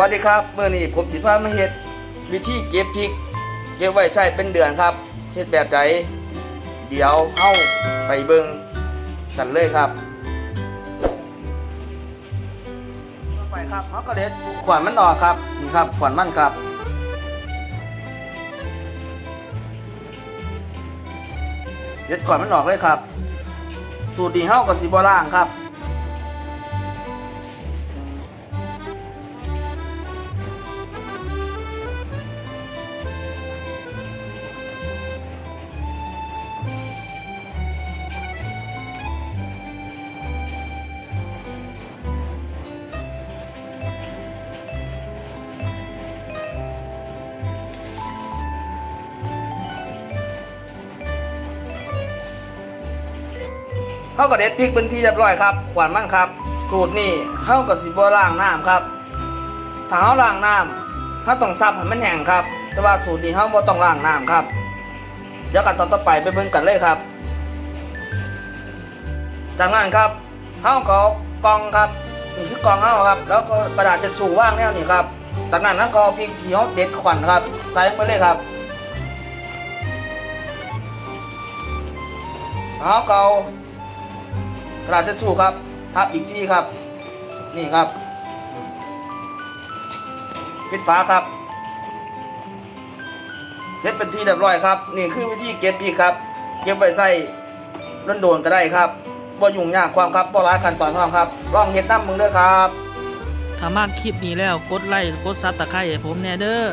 วัสดีครับเมื่อนี้ผมสิพามาเฮ็ดวิธีเก็บพริก เก็บไว้ใช้เป็นเดือนครับเฮ็ดแบบใดเดี๋ยวเฮาไปเบิงกันเลยครับต่อไปครับเฮาก็เด็ดขวานมันออกครับนี่ครับขวานมันครับเด็ดขวานมันออกเลยครับ สูตรนี้เฮาก็สิบ่ล้างครับ เฮาก็เด็ดพริกเป็นที่เรียบร้อยครับขวานมันครับ สูตรนี้เฮาก็สิบ่ล้างน้ำครับถ้าเฮาล้างน้ำเฮาต้องซับให้มันแห้งครับ แต่ว่าสูตรนี้เฮาบ่ต้องล้างน้ำครับเดี๋ยวกันตอนต่อไปไปเบิ่งกันเลยครับ จากนั้นครับเฮาก็เอกองครับนี่คือกองเฮาครับ แล้วก็กระดาษเช็ดสูว่างแนวนี้ครับจากนั้นเฮาก็พริกที่เฮาเด็ดขวัญครับ ใส่ลงไปเลยครับเฮาก็เอา กระดาษทิชชู่ครับ ทับอีกที่ครับ นี่ครับ ปิดฝาครับ เช็ดเป็นที่เรียบร้อยครับ นี่คือวิธีเก็บพริกครับ เก็บไว้ใส่ร่นโดนก็ได้ครับบ่ยุ่งยากความครับบ่ร้ายขั้นตอนความครับลองเฮ็ดน้ำมึงเด้อครับ ถ้ามากคลิปนี้แล้วกดไลค์กดซับตะไคร้ให้ผมแน่เด้อ